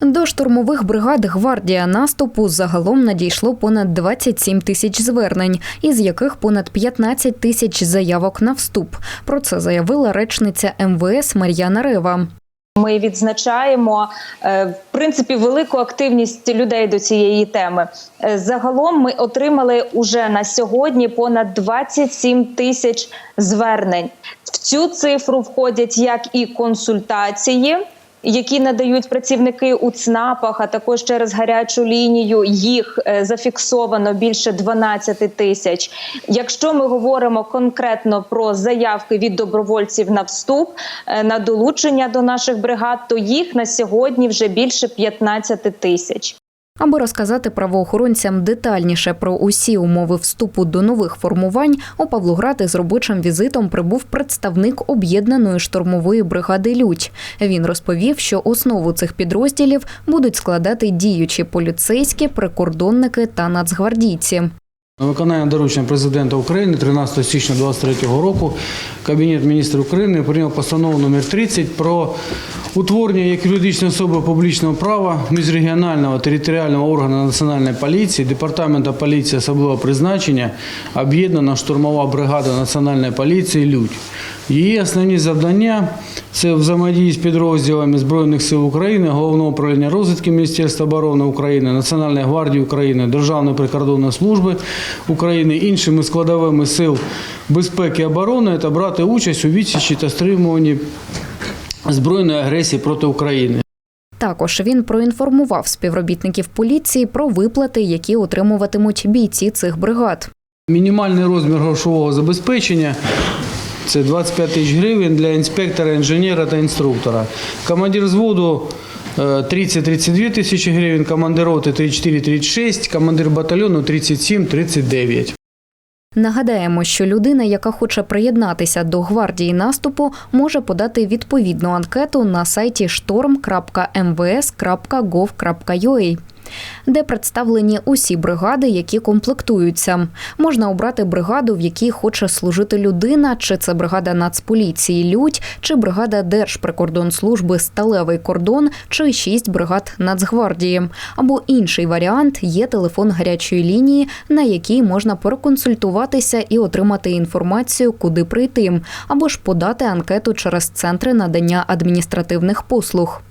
До штурмових бригад гвардія наступу загалом надійшло понад 27 тисяч звернень, із яких понад 15 тисяч заявок на вступ. Про це заявила речниця МВС Мар'яна Рева. Ми відзначаємо е, в принципі велику активність людей до цієї теми. Е, Загалом ми отримали уже на сьогодні понад 27 тисяч звернень. В цю цифру входять як і консультації. Які надають працівники у ЦНАПах, а також через гарячу лінію їх е, зафіксовано більше 12 тисяч. Якщо ми говоримо конкретно про заявки від добровольців на вступ е, на долучення до наших бригад, то їх на сьогодні вже більше 15 тисяч. Аби розказати правоохоронцям детальніше про усі умови вступу до нових формувань, у Павлоград із робочим візитом прибув представник об'єднаної штурмової бригади Людь. Він розповів, що основу цих підрозділів будуть складати діючі поліцейські, прикордонники та нацгвардійці. На виконання доручення президента України 13 січня 2023 року Кабінет міністрів України прийняв постанову номер 30 про утворення як юридичної особи публічного права міжрегіонального територіального органу національної поліції, департамента поліції особливого призначення, об'єднана штурмова бригада національної поліції Людь. Її основні завдання це взаємодії з підрозділами Збройних сил України, Головного управління розвідки Міністерства оборони України, Національної гвардії України, Державної прикордонної служби України, іншими складовими сил безпеки і оборони та брати участь у відсічі та стримуванні збройної агресії проти України. Також він проінформував співробітників поліції про виплати, які отримуватимуть бійці цих бригад. Мінімальний розмір грошового забезпечення це 25 тисяч гривень для інспектора, інженера та інструктора. Командир взводу е, 30-32 тисячі гривень, командир роти 34-36, командир батальйону 37-39. Нагадаємо, що людина, яка хоче приєднатися до гвардії наступу, може подати відповідну анкету на сайті storm.mvs.gov.ua де представлені усі бригади, які комплектуються. Можна обрати бригаду, в якій хоче служити людина, чи це бригада Нацполіції Людь, чи бригада Держприкордонслужби Сталевий кордон, чи шість бригад Нацгвардії. Або інший варіант є телефон гарячої лінії, на якій можна проконсультуватися і отримати інформацію, куди прийти, або ж подати анкету через центри надання адміністративних послуг.